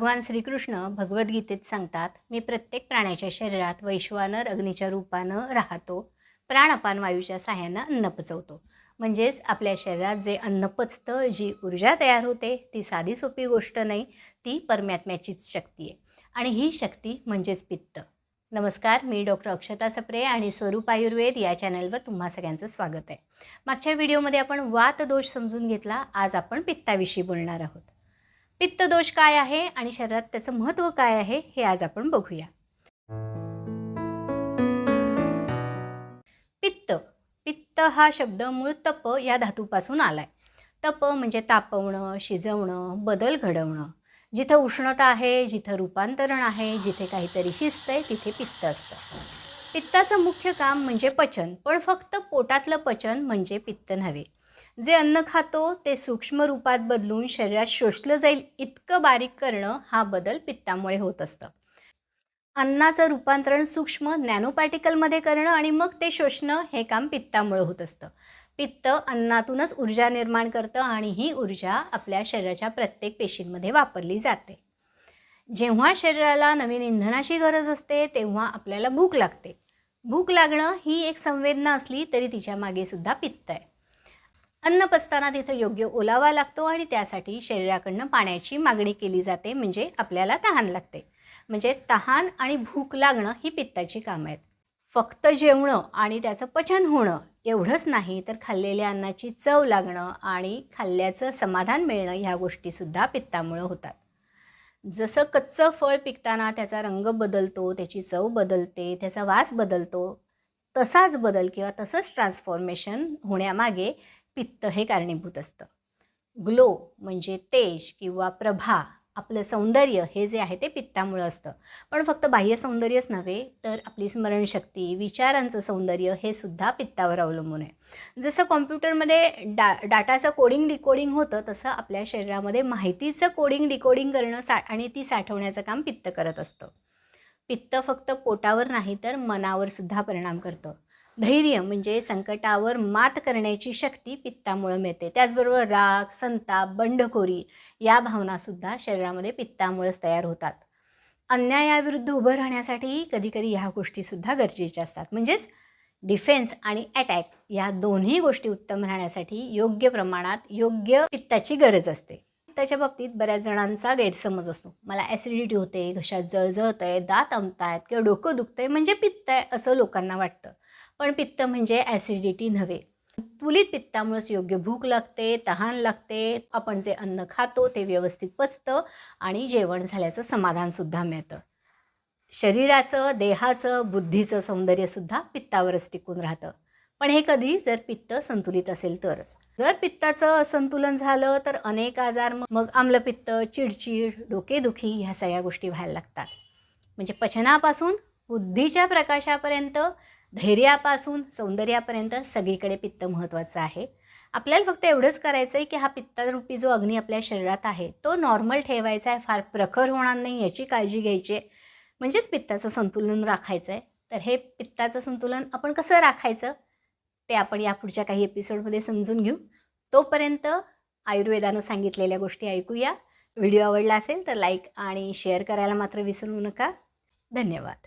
भगवान श्रीकृष्ण भगवद्गीतेत सांगतात मी प्रत्येक प्राण्याच्या शरीरात वैश्वानर अग्नीच्या रूपानं राहतो. प्राणपान वायूच्या सहाय्यानं अन्न पचवतो. म्हणजेच आपल्या शरीरात जे अन्न पचतं जी ऊर्जा तयार होते ती साधी सोपी गोष्ट नाही ती परमात्म्याचीच शक्ती आहे. आणि ही शक्ती म्हणजेच पित्त. नमस्कार मी डॉक्टर अक्षता सप्रे आणि स्वरूप आयुर्वेद या चॅनलवर तुम्हा सगळ्यांचं स्वागत आहे. मागच्या व्हिडिओमध्ये आपण वात दोष समजून घेतला आज आपण पित्ताविषयी बोलणार आहोत. पित्त दोष काय आहे आणि शरीरात त्याचं महत्त्व काय आहे हे आज आपण बघूया. पित्त. पित्त हा शब्द मूळ तप या धातूपासून आलाय. तप म्हणजे तापवणं शिजवणं बदल घडवणं. जिथं उष्णता आहे जिथं रूपांतरण आहे जिथे काहीतरी शिस्त आहे तिथे पित्त असतं. पित्ताचं मुख्य काम म्हणजे पचन पण फक्त पोटातलं पचन म्हणजे पित्त नव्हे. जे अन्न खातो ते सूक्ष्म रूपात बदलून शरीरात शोषलं जाईल इतकं बारीक करणं हा बदल पित्तामुळे होत असतं. अन्नाचं रूपांतरण सूक्ष्म नॅनोपार्टिकलमध्ये करणं आणि मग ते शोषणं हे काम पित्तामुळे होत असतं. पित्त अन्नातूनच ऊर्जा निर्माण करतं आणि ही ऊर्जा आपल्या शरीराच्या प्रत्येक पेशींमध्ये वापरली जाते. जेव्हा शरीराला नवीन इंधनाची गरज असते तेव्हा आपल्याला भूक लागते. भूक लागणं ही एक संवेदना असली तरी तिच्यामागे सुद्धा पित्त आहे. अन्न पचताना तिथं योग्य ओलावा लागतो आणि त्यासाठी शरीराकडनं पाण्याची मागणी केली जाते म्हणजे आपल्याला तहान लागते. म्हणजे तहान आणि भूक लागणं ही पित्ताची कामं आहेत. फक्त जेवणं आणि त्याचं पचन होणं एवढंच नाही तर खाल्लेल्या अन्नाची चव लागणं आणि खाल्ल्याचं समाधान मिळणं ह्या गोष्टीसुद्धा पित्तामुळं होतात. जसं कच्चं फळ पिकताना त्याचा रंग बदलतो त्याची चव बदलते त्याचा वास बदलतो तसाच बदल किंवा तसंच ट्रान्सफॉर्मेशन होण्यामागे पित्त हे कारणीभूत असतं. ग्लो म्हणजे तेज किंवा प्रभा आपलं सौंदर्य हे जे आहे ते पित्तामुळं असतं. पण फक्त बाह्य सौंदर्यच नव्हे तर आपली स्मरणशक्ती विचारांचं सौंदर्य हे सुद्धा पित्तावर अवलंबून आहे. जसं कॉम्प्युटरमध्ये डा डाटाचं कोडिंग डिकोडिंग होतं तसं आपल्या शरीरामध्ये माहितीचं कोडिंग डिकोडिंग करणं सा आणि ती साठवण्याचं काम पित्त करत असतं. पित्त फक्त पोटावर नाही तर मनावर सुद्धा परिणाम करतं. धैर्य म्हणजे संकटावर मात करण्याची शक्ती पित्तामुळे मिळते. त्याचबरोबर राग संताप बंडखोरी या भावनासुद्धा शरीरामध्ये पित्तामुळेच तयार होतात. अन्यायाविरुद्ध उभं राहण्यासाठी कधीकधी ह्या गोष्टीसुद्धा गरजेच्या असतात. म्हणजेच डिफेन्स आणि अटॅक या दोन्ही गोष्टी उत्तम राहण्यासाठी योग्य प्रमाणात योग्य पित्ताची गरज असते. पित्ताच्या बाबतीत बऱ्याच जणांचा गैरसमज असतो. मला ॲसिडिटी होते घशात जळजळत आहे दात आमत आहेत किंवा डोकं दुखतं आहे म्हणजे पित्त आहे असं लोकांना वाटतं. पण पित्त म्हणजे ॲसिडिटी नव्हे. पुलित पित्तामुळेच योग्य भूक लागते तहान लागते आपण जे अन्न खातो ते व्यवस्थित पचतं आणि जेवण झाल्याचं समाधानसुद्धा मिळतं. शरीराचं देहाचं बुद्धीचं सौंदर्यसुद्धा पित्तावरच टिकून राहतं. पण हे कधी जर पित्त संतुलित असेल तरच. जर पित्ताचं असंतुलन झालं तर अनेक आजार मग आम्लपित्त चिडचिड डोकेदुखी ह्या सगळ्या गोष्टी व्हायला लागतात. म्हणजे पचनापासून बुद्धीच्या प्रकाशापर्यंत धैर्यापासून सौंदर्यापर्यंत सगळीकडे पित्त महत्त्वाचं आहे. आपल्याला फक्त एवढंच करायचं आहे की हा पित्तारूपी जो अग्नी आपल्या शरीरात आहे तो नॉर्मल ठेवायचा आहे. फार प्रखर होणार नाही याची काळजी घ्यायची आहे. म्हणजेच पित्ताचं संतुलन राखायचं आहे तर हे पित्ताचं संतुलन आपण कसं राखायचं? ते आपण या पुढच्या काही एपिसोडमध्ये समजून घेऊ. तोपर्यंत आयुर्वेदानं सांगितलेल्या गोष्टी ऐकूया. व्हिडिओ आवडला असेल तर लाईक आणि शेअर करायला मात्र विसरू नका. धन्यवाद.